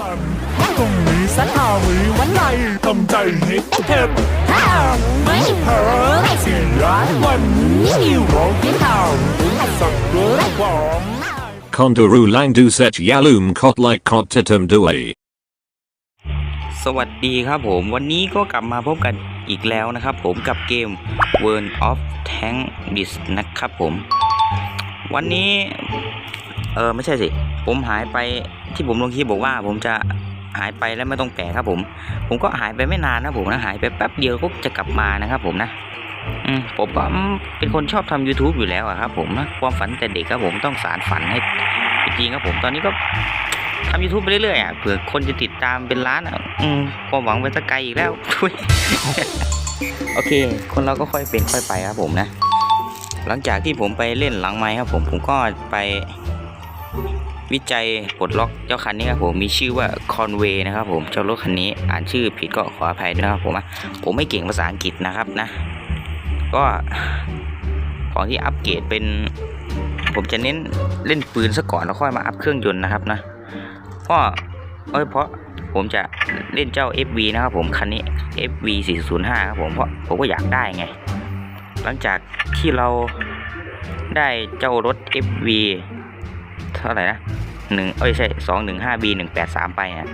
ต้องมีสักห้าวิวันไหนทำใจให้เจ็บไม่เผลอเสียวันนี้ร้องที่ข่าวสักเรื่องบอก Kondaru Langdu Set Yalum Kot like Kot Tetum Due. สวัสดีครับผมวันนี้ก็กลับมาพบกันอีกแล้วนะครับผมกับเกม World of Tank b i s นะครับผม วันนี้ เออไม่ใช่สิ ผมหายไปที่ผมลงคลิปบอกว่า ผมจะหายไปแล้วไม่ต้องแปลครับผม ผมก็หายไปไม่นานนะผมนะหายไปแป๊บเดียวก็จะกลับมานะครับผมนะอืมผมก็เป็นคนชอบทำ YouTube อยู่แล้วอะครับผมนะความฝันแต่เด็กครับผมต้องสารฝันให้จริงครับผมตอนนี้ก็ทำ YouTube ไปเรื่อยๆอะเผื่อคนจะติดตามเป็นล้านอะอืมความหวังไปสักไกลอีกแล้วโอเค คนเราก็ค่อยเป็นค่อยไปครับผมนะ หลังจากที่ผมไปเล่นหลังไม้ครับผมผมก็ไป วิจัยปลดล็อกเจ้าคันนี้ครับผมมีชื่อว่า Conway นะครับผมเจ้ารถคันนี้อ่านชื่อผิดก็ขออภัยด้วยนะครับผมนะผมไม่เก่งภาษาอังกฤษนะครับนะ ก็ของที่อัปเกรดเป็น ผมจะเน้นเล่นปืนซะก่อนแล้วค่อยมาอัพเครื่องยนต์นะครับนะเพราะเอ้ยเพราะผมจะเล่นเจ้า FV นะครับผมคันนี้ FV 405ครับผมเพราะผมก็อยากได้ไง หลังจากที่เราได้เจ้ารถ FV เท่าไหร่นะหนึ่งเอ้ยใช่สองหนึ่งห้า B หนึ่งแปดสามไปเนี่ย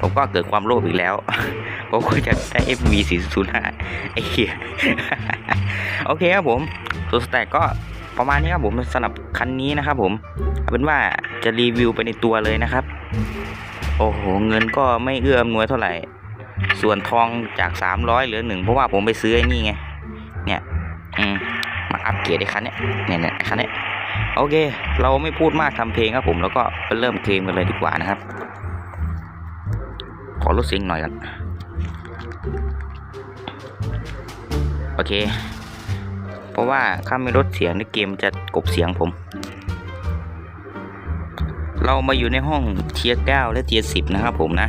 ผมก็เกิดความโลภอีกแล้ว ผมก็จะได้ FV 405ไอ้เหี้ยโอเคครับผมส่วนสแต็กก็ประมาณนี้ครับผมสำหรับคันนี้นะครับผมเอาเป็นว่าจะรีวิวไปในตัวเลยนะครับ โอ้โห เงินก็ไม่เอื้ออำนวยเท่าไหร่ ส่วนทองจาก 300 เหลือหนึ่งเพราะว่าผมไปซื้อไอ้นี่ไง เนี่ย อืม มาอัปเกรดไอ้คันเนี้ยเนี่ยเนี่ยไอ้คันเนี้ย โอเค เราไม่พูดมากทำเพลงครับผมแล้วก็ไปเริ่มเพลงกันเลยดีกว่านะครับ ขอลดเสียงหน่อยกันโอเค เพราะว่าถ้าไม่ลดเสียงในเกมจะกบเสียงผม เรามาอยู่ในห้องเทียร์เก้าและเทียร์สิบนะครับผมนะ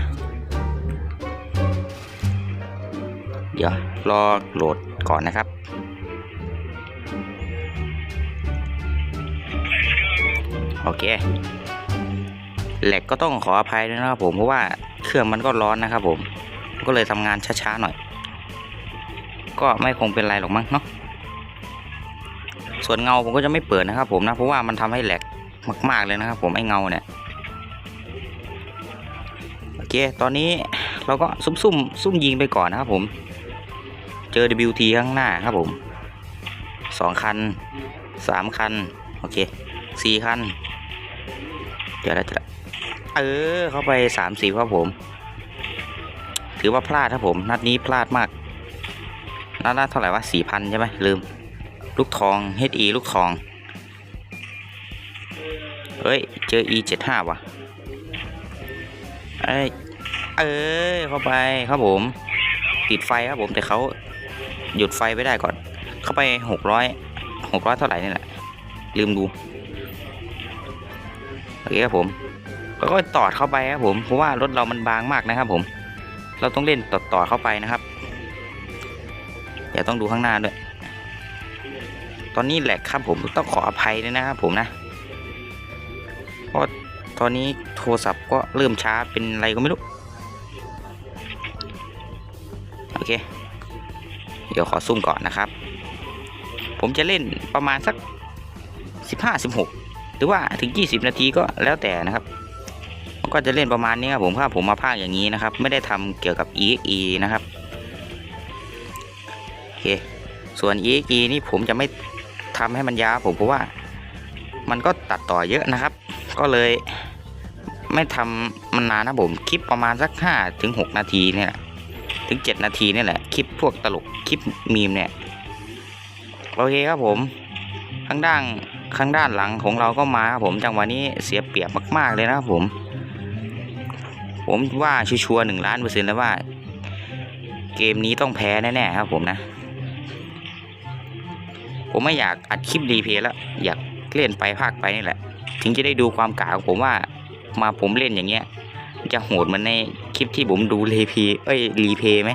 เดี๋ยวรอโหลดก่อนนะครับ โอเคแหลกก็ต้องขออภัยด้วยนะครับผมเพราะว่าเครื่องมันก็ร้อนนะครับผมก็เลยทำงานช้าๆหน่อย ก็ไม่คงเป็นไรหรอกมั้งเนาะส่วนเงาผมก็จะไม่เปิดนะครับ ผมนะเพราะว่ามันทำให้แหลกมาก ๆเลยนะครับ ผมไอ้เงาเนี่ยโอเคตอนนี้เราก็ซุ่มซุ่มซุ่มยิงไปก่อนนะครับผม เจอ WT ข้างหน้าครับผมสองคันสามคัน โอเคสี่คัน เดี๋ยวแล้วจะเออ เข้าไปสามสี่ครับผม ถือว่าพลาดครับผม นัดนี้พลาดมาก นัดละเท่าไหร่วะสี่พันใช่ไหมลืม ลูกทอง HE ลูกทอง เฮ้ย เจอ E 7 5ว่ะเอ้ยเอ้เข้าไปครับผม ติดไฟครับผมแต่เขาหยุดไฟไว้ได้ก่อน เข้าไปหกร้อยหกร้อยเท่าไหร่นี่แหละลืมดู โอเคครับผมแล้วก็ตอดเข้าไปครับผมเพราะว่ารถเรามันบางมากนะครับ ผม เราต้องเล่นต่อต่อเข้าไปนะครับอย่าต้องดูข้างหน้าด้วย ตอนนี้แหลกครับผมต้องขออภัยด้วยนะครับผมนะเพราะตอนนี้โทรศัพท์ก็เริ่มช้าเป็นอะไรก็ไม่รู้โอเค เดี๋ยวขอซุ่มก่อนนะครับ ผมจะเล่นประมาณสัก 15-16 หรือว่าถึง 20 นาทีก็แล้วแต่นะครับก็จะเล่นประมาณนี้ครับผมถ้าผมมาพากอย่างนี้นะครับ ไม่ได้ทำเกี่ยวกับ EXE นะครับโอเคส่วน EXE นี่ผมจะไม่ทำให้มันยาวผมเพราะว่า มันก็ตัดต่อเยอะนะครับ ก็เลยไม่ทำมันนานนะผมคลิปประมาณสัก5ถึง6นาทีเนี่ยถึง 7 นาทีนี่แหละคลิปพวกตลกคลิปมีมเนี่ยโอเคครับผมข้างด้าน ข้างด้านหลังของเราก็มาครับผมจังหวะนี้เสียเปรียบมาก ๆ เลยนะครับผม ผมว่าชัวร์หนึ่งล้านเปอร์เซ็นต์แล้วว่า เกมนี้ต้องแพ้แน่ๆครับผมนะ ผมไม่อยากอัดคลิปรีเพลย์แล้ว อยากเล่นไปภาคไปนี่แหละ ถึงจะได้ดูความกาของผมว่ามาผมเล่นอย่างเงี้ย จะโหดมือนในคลิปที่ผมดูรีเพย์เอ้ยรีเพย์ไหม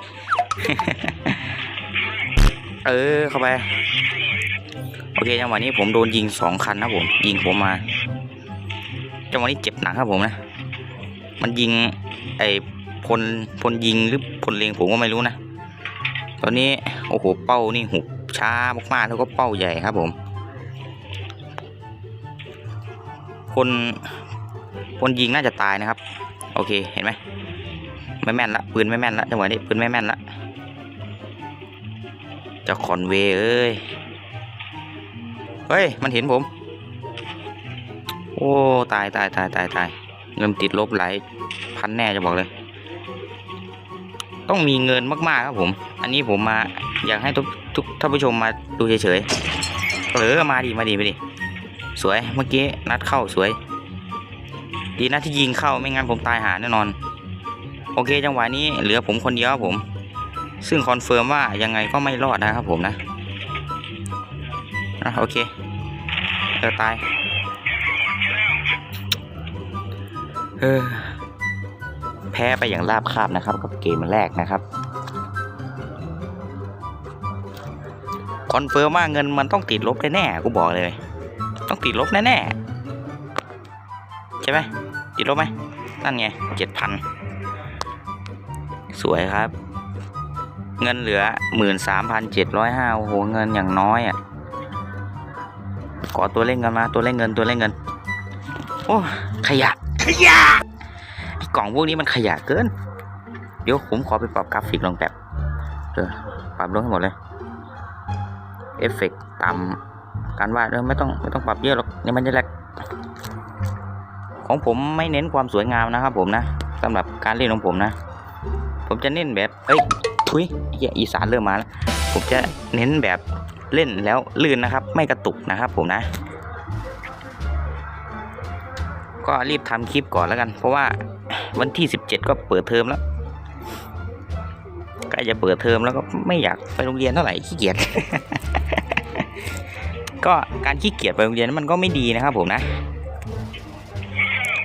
เออเข้าไป โอเคจังหวะนี้ผมโดนยิงสองคันนะผม ยิงผมมาจังหวะนี้เจ็บหนักครับผมนะ มันยิงไอ้พลพลยิงหรือพลเลงผมก็ไม่รู้นะ ตอนนี้โอ้โหเป้านี่หุบช้ามากๆแล้วก็เป้าใหญ่ครับผม คนคนยิงน่าจะตายนะครับ โอเคเห็นไหมไม่แม่นละปืนไม่แม่นละจังหวะนี้ปืนไม่แม่นละจะคอนเวเอ้ย เฮ้ย มันเห็นผม โอ้ ตายตายตายตายตายเงินติดลบหลายพันแน่จะบอกเลย ต้องมีเงินมากๆครับผม อันนี้ผมมาอยากให้ทุกทุกท่านผู้ชมมาดูเฉยๆเออมาดีมาดีมาดีสวยเมื่อกี้นัดเข้าสวย ดีนะที่ยิงเข้าไม่งั้นผมตายหาแน่นอน โอเคจังหวะนี้เหลือผมคนเดียวครับผม ซึ่งคอนเฟิร์มว่ายังไงก็ไม่รอดนะครับผมนะ อะโอเคเออตาย เออ แพ้ไปอย่างราบคาบนะครับ กับเกมแรกนะครับ คอนเฟิร์มว่าเงินมันต้องติดลบแน่ๆกูบอกเลย ต้องติดลบแน่ๆใช่ไหมติดลบไหมนั่นไงเจ็ดพันสวยครับ เงินเหลือหมื่นสามพันเจ็ดร้อยห้าโอ้โห เงินอย่างน้อยอะ ขอตัวเล่นเงินมา ตัวเล่นเงินตัวเล่นเงิน โอ้ขยะขยะไอ้กล่องพวกนี้มันขยะเกิน เดี๋ยวผมขอไปปรับกราฟิกลงแบบเออปรับลงให้หมดเลย เอฟเฟกต์ต่ำการวาดเออไม่ต้องไม่ต้องปรับเยอะหรอกนี่มันจะแหลกของผมไม่เน้นความสวยงามนะครับผมนะสำหรับการเล่นของผมนะ ผมจะเน้นแบบเอ้ยทุยเหี้ยอีสานเริ่มมาแล้วผมจะเน้นแบบ เล่นแล้วลื่นนะครับ ไม่กระตุกนะครับผมนะ ก็รีบทำคลิปก่อนแล้วกัน เพราะว่าวันที่ 17 ก็เปิดเทอมแล้วใกล้จะเปิดเทอมแล้วก็ไม่อยากไปโรงเรียนเท่าไหร่ขี้เกียจก็การขี้เกียจไปโรงเรียนมันก็ไม่ดีนะครับผมนะ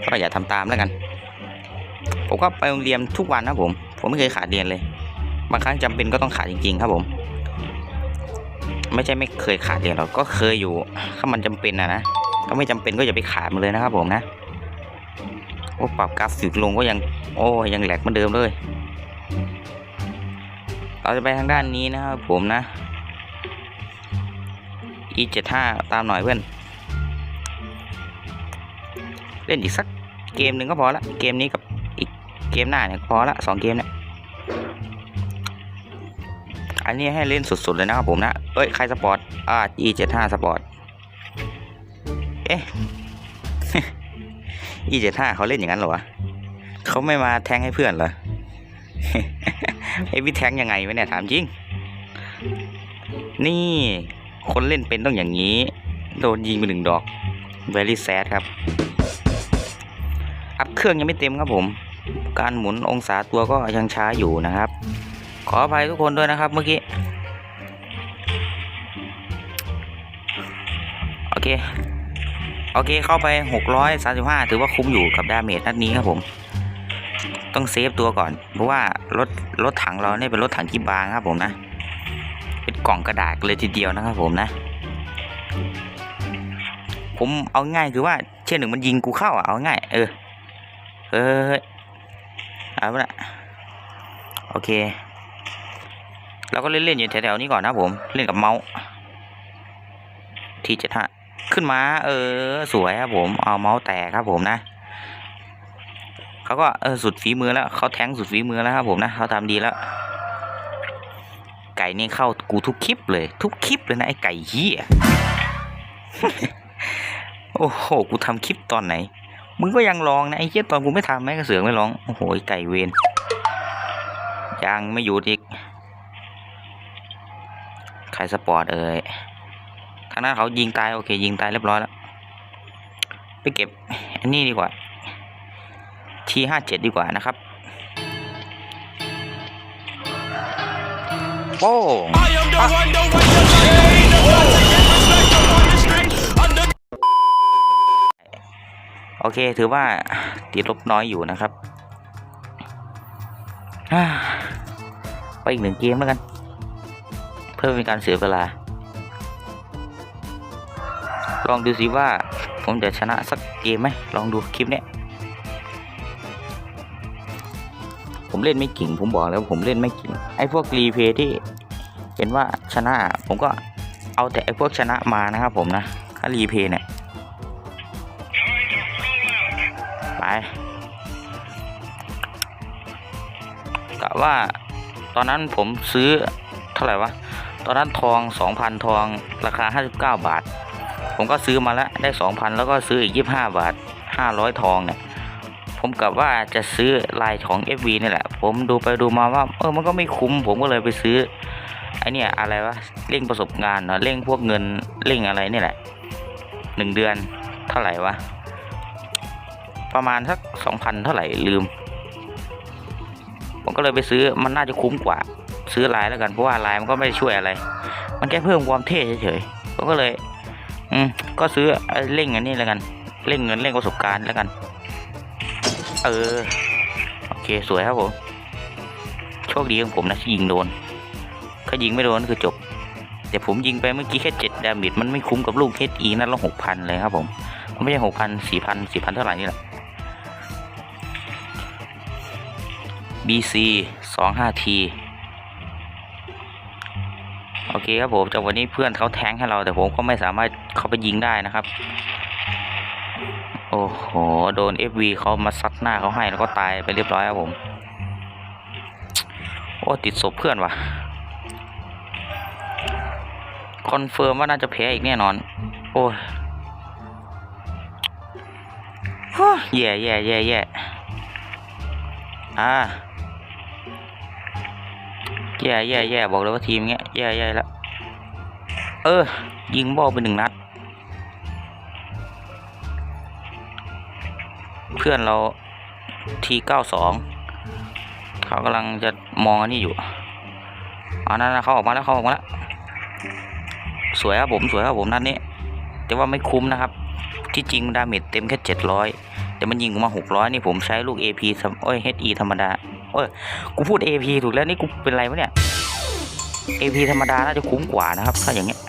ก็อย่าทำตามแล้วกัน ผมก็ไปโรงเรียนทุกวันนะผม ผมไม่เคยขาดเรียนเลย บางครั้งจำเป็นก็ต้องขาดจริง ๆ ครับผม ไม่ใช่ไม่เคยขาดเรียนหรอกก็เคยอยู่ถ้ามันจำเป็นนะนะถ้าไม่จำเป็นก็อย่าไปขาดมันเลยนะครับผมนะโอ้ปรับกราฟิกลงก็ยัง โอ้ยังแหลกเหมือนเดิมเลย เราจะไปทางด้านนี้นะครับผมนะ e 7 5 ตามหน่อยเพื่อน เล่นอีกสักเกมหนึ่งก็พอละ เกมนี้กับอีกเกมหน้าเนี่ยพอละสองเกมเนี่ย อันนี้ให้เล่นสุดๆเลยนะครับผมนะเอ้ยใครสปอร์ตอ่า e 7 5 สปอร์ตเอ๊ะ e 7 5 เขาเล่นอย่างนั้นเหรอวะเขาไม่มาแทงให้เพื่อนเหรอไอ้พี่แทงยังไงวะเนี่ยถามจริง นี่คนเล่นเป็นต้องอย่างนี้ โดนยิงไปหนึ่งดอก very sad ครับ อัพเครื่องยังไม่เต็มครับผม การหมุนองศาตัวก็ยังช้าอยู่นะครับ ขออภัยทุกคนด้วยนะครับเมื่อกี้ โอเค โอเคเข้าไป 635 ถือว่าคุ้มอยู่กับดาเมจนัดนี้ครับผม ต้องเซฟตัวก่อน เพราะว่ารถรถถังเราเนี่ยเป็นรถถังกีบางครับผมนะ เป็นกล่องกระดาษเลยทีเดียวนะครับผมนะ ผมเอาง่ายคือว่าเช่นหนึ่งมันยิงกูเข้าอะเอาง่าย เออเฮ้ยเอาละโอเค เราก็เล่นๆอยู่แถวๆนี้ก่อนนะผมเล่นกับเมาส์ทีเจ็ดห้าขึ้นมา เออ สวยครับผม เอาเมาส์แตกครับผมนะเขาก็เออสุดฝีมือแล้วเขาแทงสุดฝีมือแล้วครับผมนะเขาทำดีแล้ว ไก่นี่เข้ากูทุกคลิปเลย ทุกคลิปเลยนะไอ้ไก่เหี้ยโอ้โหกูทำคลิปตอนไหนมึงก็ยังร้องนะไอ้เหี้ยตอนกูไม่ทำแม่กระเสือกไม่ร้องโอ้โหไก่เวนยังไม่หยุดอีก ใครสปอร์ตเอ่ยทางนั้นเขายิงตายโอเค ยิงตายเรียบร้อยแล้ว ไปเก็บอันนี้ดีกว่าทีห้าเจ็ดดีกว่านะครับโป้โอเค ถือว่าติดลบน้อยอยู่นะครับ ไปอีกหนึ่งเกมแล้วกัน พื่อเป็นการเสียเวลา ลองดูสิว่าผมจะชนะสักเกมไหมลองดูคลิปเนี้ยผมเล่นไม่เก่งผมบอกแล้วผมเล่นไม่เก่งไอ้พวกรีเพย์ที่เห็นว่าชนะ ผมก็เอาแต่ไอ้พวกชนะมานะครับผมนะถ้ารีเพย์เนี่ยไปกะว่าตอนนั้นผมซื้อเท่าไหร่วะ ตอนนั้นทอง 2,000 ทองราคา 59 บาท ผมก็ซื้อมาแล้วได้ 2,000 แล้วก็ซื้ออีก 25 บาท 500 ทองเนี่ยผมกลับว่าจะซื้อลายของ FV นี่แหละ ผมดูไปดูมาว่าเออมันก็ไม่คุ้ม ผมก็เลยไปซื้อไอเนี่ยอะไรวะเร่งประสบการณ์เนาะเร่งพวกเงินเร่งอะไรนี่แหละหนึ่งเดือนเท่าไหร่วะประมาณสักสองพันเท่าไหร่ลืม ผมก็เลยไปซื้อมันน่าจะคุ้มกว่า ซื้อลายแล้วกันเพราะว่าลายมันก็ไม่ช่วยอะไร มันแค่เพิ่มความเท่เฉยๆผมก็เลย อืมก็ซื้อเร่งอันนี้แล้วกันเร่งเงินเร่งประสบการณ์แล้วกัน เออโอเคสวยครับผมโชคดีของผมนะที่ยิงโดนถ้ายิงไม่โดนก็คือจบ แต่ผมยิงไปเมื่อกี้แค่เจ็ดดาเมจมันไม่คุ้มกับลูกเฮดอีนั่นละหกพันเลยครับผมมันไม่ใช่หกพันสี่พันสี่พันเท่าไหร่นี่แหละ BC สองห้าที เคครับผมจากวันนี้เพื่อนเขาแทงให้เรา แต่ผมก็ไม่สามารถเข้าไปยิงได้นะครับ โอ้โห โดน FV เขามาซัดหน้าเขาให้แล้วก็ตายไปเรียบร้อยครับผม โอ้ ติดศพเพื่อนว่ะ คอนเฟิร์มว่าน่าจะแพ้อีกแน่นอน โอ้ยฮู้แย่แย่แย่แย่อ่าแย่แย่แย่บอกเลยว่าทีมเงี้ยแย่แย่แล้ว เออ ยิงบอลไปหนึ่งนัด เพื่อนเราทีเก้าสองเขากำลังจะมองอันนี้อยู่อ๋อนั่นนะเขาออกมาแล้วเขาออกมาแล้วสวยครับผมสวยครับผมนัดนี้ แต่ว่าไม่คุ้มนะครับ ที่จริงดาเมจเต็มแค่เจ็ดร้อยแต่มันยิงออกมาหกร้อยนี่ผมใช้ลูก AP ธรรมโอ้ย HE ธรรมดาโอ้ยกูพูด AP ถูกแล้วนี่กูเป็นไรวะเนี่ย AP ธรรมดาน่าจะคุ้มกว่านะครับ ถ้าอย่างเงี้ย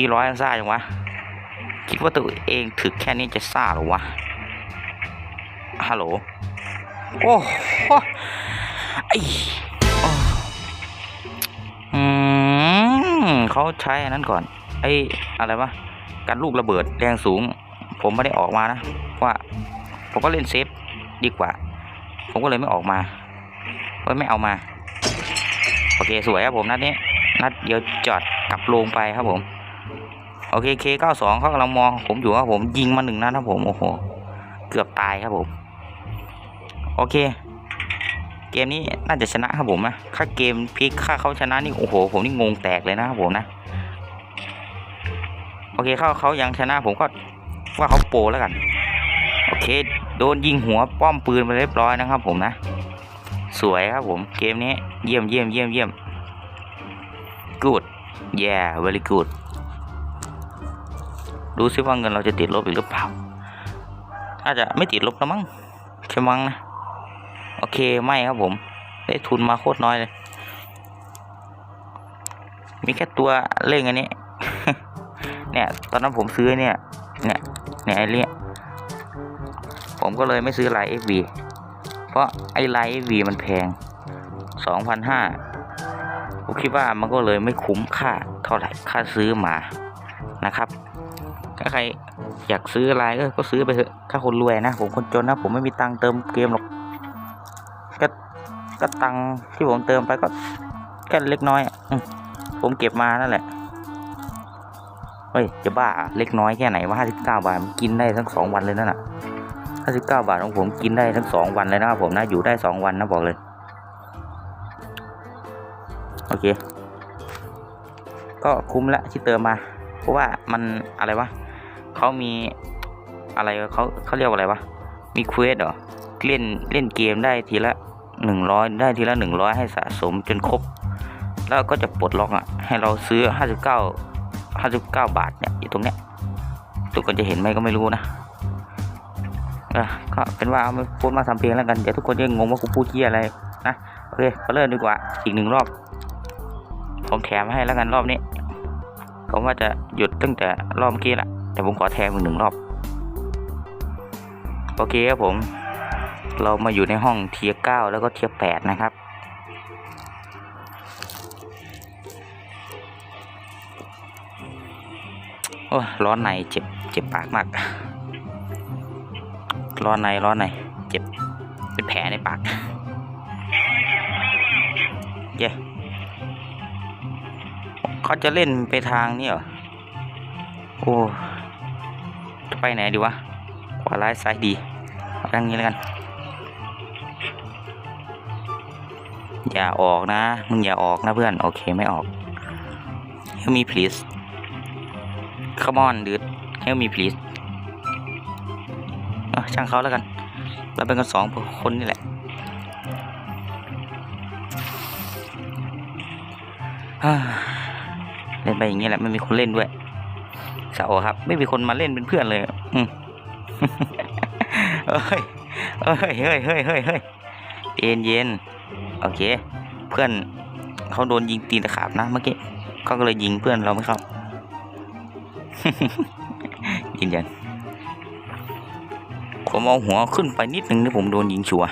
E ร้อยซ่าจังวะ คิดว่าตัวเองถึกแค่นี้จะซ่าหรอวะ ฮัลโหล โอ้โหไออืมเขาใช้อันนั้นก่อน ไออะไรวะ การลูกระเบิดแรงสูง ผมไม่ได้ออกมานะ ว่า ผมก็เล่นเซฟดีกว่า ผมก็เลยไม่ออกมาก็ไม่เอามา โอเค สวยครับผมนัดนี้ นัดเดี๋ยวจอดกลับโรงไปครับผม อเคเคเก้าสองเขากำลังมองผมอยู่ครับผมยิงมาหนึ่งนัดครับผมโอ้โหเกือบตายครับผม โอเค เกมนี้น่าจะชนะครับผมนะถ้าเกมพลิกค่าเขาชนะนี่โอ้โห ผมนี่งงแตกเลยนะครับผมนะโอเคเขาเขายังชนะผมก็ว่าเขาโปรแล้วกัน โอเค โดนยิงหัวป้อมปืนไปเรียบร้อยนะครับ ผมนะ สวยครับผมเกมนี้เยี่ยมเยี่ยมเยี่ยมเยี่ยม good yeah very good ดูซิว่าเงินเราจะติดลบอีกหรือเปล่าน่าจจะไม่ติดลบแล้วมั้งใช่มั้งนะโอเคไม่ครับผมได้ทุนมาโคตรน้อยเลย มีแค่ตัวเล่งอันนี้ เนี่ยตอนนั้นผมซื้อเนี่ย เนี่ยเนี่ยไอ้เนี้ยผมก็เลยไม่ซื้อลาย FV เพราะไอ้ลาย FV มันแพง2,500ผมคิดว่ามันก็เลยไม่คุ้มค่าเท่าไหร่ค่าซื้อมานะครับ ถ้าใครอยากซื้ออะไรก็ก็ซื้อไปเถอะ ถ้าคนรวยนะ ผมคนจนนะ ผมไม่มีตังค์เติมเกมหรอก ก็ก็ตังค์ที่ผมเติมไปก็แค่เล็กน้อยอืผมเก็บมานั่นแหละ เฮ้ย จะบ้า เล็กน้อยแค่ไหนว่าห้าสิบเก้าบาทมันกินได้ทั้งสองวันเลยนั่นน่ะห้าสิบเก้าบาทของผมกินได้ทั้งสองวันเลยนะครับผมนะ อยู่ได้สองวันนะบอกเลย โอเค ก็คุ้มละที่เติมมา เพราะว่ามันอะไรวะ เขามีอะไรเขาเขาเรียกว่าอะไรวะ มีเควสเหรอ เล่นเล่นเกมได้ทีละหนึ่งร้อยได้ทีละหนึ่งร้อยให้สะสมจนครบ แล้วก็จะปลดล็อกอะ ให้เราซื้อห้าสิบเก้าห้าสิบเก้าบาทเนี่ยอยู่ตรงเนี้ยทุกคนจะเห็นไหมก็ไม่รู้นะก็เป็นว่าเอามาพูดมาทำเพลงแล้วกันเดี๋ยวทุกคนจะงงว่ากูพูดเที่ยอะไรนะโอเคก็เริ่มดีกว่าอีกหนึ่งรอบ ผมแถมให้แล้วกันรอบนี้ ผมว่าจะหยุดตั้งแต่รอบเมื่อกี้แหละ แต่ผมขอแถมอีกหนึ่งรอบ โอเคครับผม เรามาอยู่ในห้องเทียเก้าแล้วก็เทียแปดนะครับ โอ้ร้อนในเจ็บเจ็บปากมาก ร้อนในร้อนในเจ็บเป็นแผลในปาก เย้เขาจะเล่นไปทางนี้เหรอ โอ้ จะไปไหนดีวะ ขวาร้ายซ้ายดีเอาทางนี้แล้วกัน อย่าออกนะ มึงอย่าออกนะเพื่อน โอเคไม่ออก Help me please Come on dude Help me please ช่างเขาแล้วกัน เราเป็นกันสองคนนี่แหละเล่นไปอย่างนี้แหละไม่มีคนเล่นด้วย เสาครับ ไม่มีคนมาเล่นเป็นเพื่อนเลยอืมเอ้ยเอ้ยเฮ้ยเฮ้ยเฮ้ยเฮ้ยเย็นเย็นโอเค เพื่อนเขาโดนยิงตีนตะขาบนะเมื่อกี้เขาก็เลยยิงเพื่อนเราไม่เข้ายืนยันผมเอาหัวขึ้นไปนิดนึงนี่ผมโดนยิงชัวร์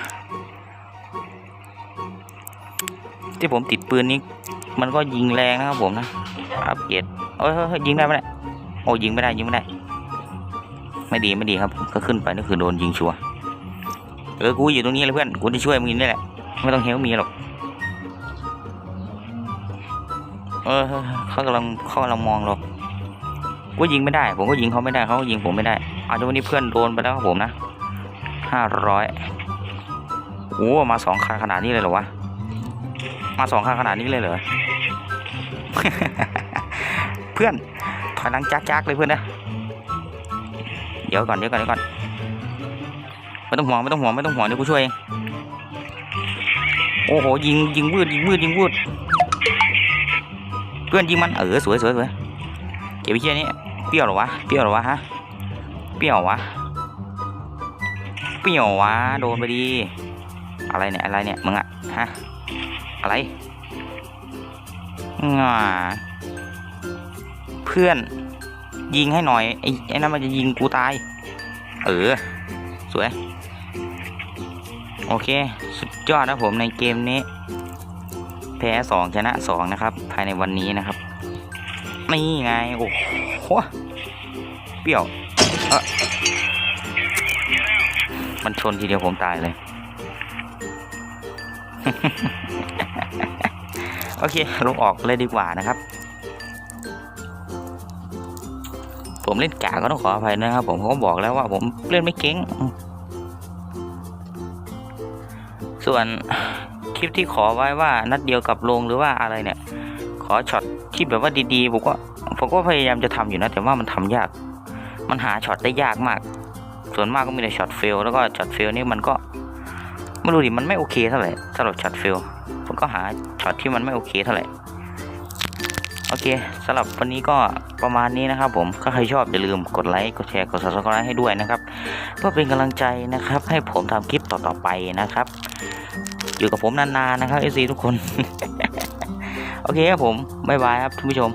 ที่ผมติดปืนนี้ มันก็ยิงแรงนะครับผมนะอัปเกรดเอ้ยเฮ้ยเฮ้ยยิงได้ไหมเนี่ย โอ้ยิงไม่ได้ยิงไม่ได้ ไม่ดีไม่ดีครับผมก็ขึ้นไปนี่คือโดนยิงชัวเออกูอยู่ตรงนี้เลยเพื่อนกูจะช่วยมึงนี่แหละไม่ต้องเฮลมีหรอกเออเขากำลังเขากำลังมองเรากูยิงไม่ได้ ผมก็ยิงเขาไม่ได้เขาก็ยิงผมไม่ได้อาจจะวันนี้เพื่อนโดนไปแล้วครับผมนะห้าร้อยโอ้มาสองคันขนาดนี้เลยเหรอวะมาสองคันขนาดนี้เลยเหรอเพื่อน ถอยหลังจักๆเลยเพื่อนนะเดี๋ยวก่อนเดี๋ยวก่อนเดี๋ยวก่อนไม่ต้องห่วงไม่ต้องห่วงไม่ต้องห่วงเดี๋ยวกูช่วยเองโอ้โหยิงยิงวืดยิงวืดยิงวืดเพื่อนยิงมันเออสวยสวยสวยเก็บไปเชี่ยนี้เปรี้ยวหรอวะเปรี้ยวหรอวะฮะเปรี้ยววะเปรี้ยววะโดนไปดีอะไรเนี่ยอะไรเนี่ยมึงอะฮะอะไรง่า พื่อน ยิงให้หน่อย ไอ้ไอ้นั่นมันจะยิงกูตาย เออ สวย โอเค สุดยอดนะผมในเกมนี้ แพ้สองชนะสองนะครับ ภายในวันนี้นะครับ นี่ไง โอ้โห เปรี้ยวมันชนทีเดียวผมตายเลย โอเค ลงออกเลยดีกว่านะครับ ผมเล่นกาก็ต้องขออภัยนะครับ ผมผมก็บอกแล้วว่าผมเล่นไม่เก่งส่วนคลิปที่ขอไว้ว่านัดเดียวกับลงหรือว่าอะไรเนี่ย ขอช็อตที่แบบว่าดีๆผมก็ผมก็พยายามจะทำอยู่นะ แต่ว่ามันทำยาก มันหาช็อตได้ยากมาก ส่วนมากก็มีแต่ช็อตเฟลแล้วก็ช็อตเฟลนี่มันก็ไม่รู้ดิมันไม่โอเคเท่าไหร่สำหรับช็อตเฟลผมก็หาช็อตที่มันไม่โอเคเท่าไหร่ โอเคสำหรับวันนี้ก็ประมาณนี้นะครับผมถ้าใครชอบอย่าลืมกดไลค์กดแชร์กด subscribe ให้ด้วยนะครับเพื่อเป็นกำลังใจนะครับ ให้ผมทำคลิปต่อๆไปนะครับ อยู่กับผมนานๆนะครับ FC ทุกคน โอเคครับผมบ๊ายบายครับท่านผู้ชม